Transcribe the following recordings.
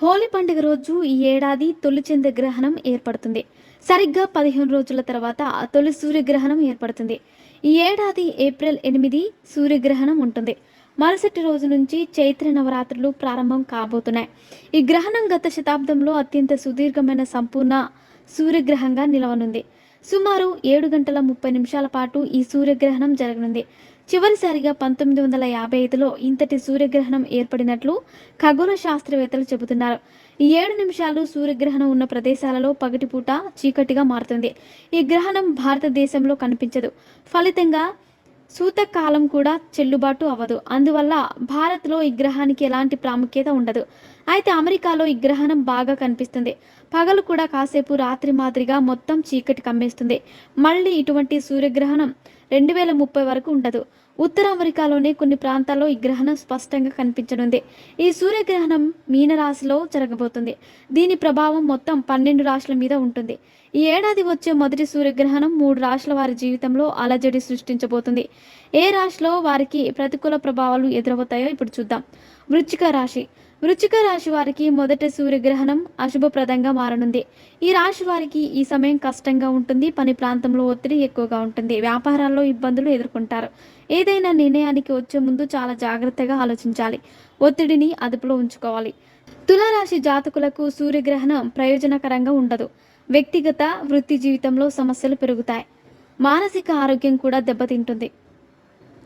హోలీ పండుగ రోజు ఈ ఏడాది తొలి చంద్రగ్రహణం ఏర్పడుతుంది. సరిగ్గా పదిహేను రోజుల తర్వాత తొలి సూర్యగ్రహణం ఏర్పడుతుంది. ఈ ఏడాది ఏప్రిల్ ఎనిమిది సూర్యగ్రహణం ఉంటుంది. మరుసటి రోజు నుంచి చైత్ర నవరాత్రులు ప్రారంభం కాబోతున్నాయి. ఈ గ్రహణం గత శతాబ్దంలో అత్యంత సుదీర్ఘమైన సంపూర్ణ సూర్యగ్రహంగా నిలవనుంది. సుమారు ఏడు గంటల ముప్పై నిమిషాల పాటు ఈ సూర్యగ్రహణం జరగనుంది. చివరిసారిగా పంతొమ్మిది వందల యాభై ఐదులో ఇంతటి సూర్యగ్రహణం ఏర్పడినట్లు ఖగోళ శాస్త్రవేత్తలు చెబుతున్నారు. ఈ ఏడు నిమిషాలు సూర్యగ్రహణం ఉన్న ప్రదేశాలలో పగటిపూట చీకటిగా మారుతుంది. ఈ గ్రహణం భారతదేశంలో కనిపించదు. ఫలితంగా సూతకాలం కూడా చెల్లుబాటు అవ్వదు. అందువల్ల భారత్లో ఈ గ్రహానికి ఎలాంటి ప్రాముఖ్యత ఉండదు. అయితే అమెరికాలో ఈ గ్రహణం బాగా కనిపిస్తుంది. పగలు కూడా కాసేపు రాత్రి మాదిరిగా మొత్తం చీకటి కమ్మేస్తుంది. మళ్ళీ ఇటువంటి సూర్యగ్రహణం రెండు వేల ముప్పై వరకు ఉండదు. ఉత్తర అమెరికాలోనే కొన్ని ప్రాంతాల్లో ఈ గ్రహణం స్పష్టంగా కనిపించనుంది. ఈ సూర్యగ్రహణం మీనరాశిలో జరగబోతుంది. దీని ప్రభావం మొత్తం పన్నెండు రాశుల మీద ఉంటుంది. ఈ ఏడాది వచ్చే మొదటి సూర్యగ్రహణం మూడు రాశుల వారి జీవితంలో అలజడి సృష్టించబోతుంది. ఏ రాశిలో వారికి ప్రతికూల ప్రభావాలు ఎదురవుతాయో ఇప్పుడు చూద్దాం. వృచ్చిక రాశి. వృచ్చిక రాశి వారికి మొదటి సూర్యగ్రహణం అశుభప్రదంగా మారనుంది. ఈ రాశి వారికి ఈ సమయం కష్టంగా ఉంటుంది. పని ప్రాంతంలో ఒత్తిడి ఎక్కువగా ఉంటుంది. వ్యాపారాల్లో ఇబ్బందులు ఎదుర్కొంటారు. ఏదైనా నిర్ణయానికి వచ్చే ముందు చాలా జాగ్రత్తగా ఆలోచించాలి. ఒత్తిడిని అదుపులో ఉంచుకోవాలి. తులారాశి జాతకులకు సూర్యగ్రహణం ప్రయోజనకరంగా ఉండదు. వ్యక్తిగత వృత్తి జీవితంలో సమస్యలు పెరుగుతాయి. మానసిక ఆరోగ్యం కూడా దెబ్బతింటుంది.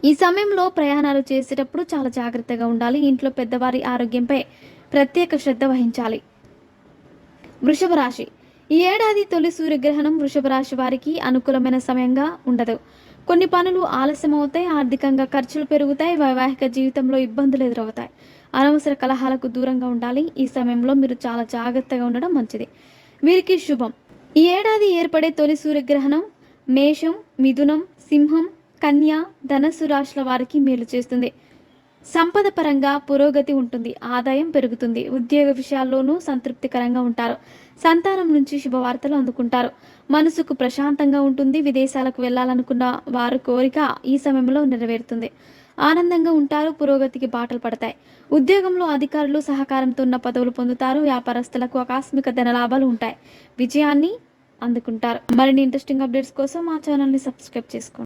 ఈ సమయంలో ప్రయాణాలు చేసేటప్పుడు చాలా జాగ్రత్తగా ఉండాలి. ఇంట్లో పెద్దవారి ఆరోగ్యంపై ప్రత్యేక శ్రద్ధ వహించాలి. వృషభ రాశి. ఈ ఏడాది తొలి సూర్యగ్రహణం వృషభ రాశి వారికి అనుకూలమైన సమయంగా ఉండదు. కొన్ని పనులు ఆలస్యం అవుతాయి ఆర్థికంగా ఖర్చులు పెరుగుతాయి. వైవాహిక జీవితంలో ఇబ్బందులు ఎదురవుతాయి. అనవసర కలహాలకు దూరంగా ఉండాలి. ఈ సమయంలో మీరు చాలా జాగ్రత్తగా ఉండడం మంచిది. వీరికి శుభం. ఈ ఏడాది ఏర్పడే తొలి సూర్యగ్రహణం మేషం మిథునం సింహం కన్య ధనస్సు రాశుల వారికి మేలు చేస్తుంది. సంపద పరంగా పురోగతి ఉంటుంది. ఆదాయం పెరుగుతుంది. ఉద్యోగ విషయాల్లోనూ సంతృప్తికరంగా ఉంటారు. సంతానం నుంచి శుభవార్తలు అందుకుంటారు. మనసుకు ప్రశాంతంగా ఉంటుంది. విదేశాలకు వెళ్ళాలనుకున్న వారి కోరిక ఈ సమయంలో నెరవేరుతుంది. ఆనందంగా ఉంటారు. పురోగతికి బాటలు పడతాయి. ఉద్యోగంలో అధికారులు సహకారంతో ఉన్న పదవులు పొందుతారు. వ్యాపారస్తులకు ఆకస్మిక ధనలాభాలు ఉంటాయి. విజయాన్ని అందుకుంటారు. మరిన్ని ఇంట్రెస్టింగ్ అప్డేట్స్ కోసం మా ఛానల్ని సబ్స్క్రైబ్ చేసుకోండి.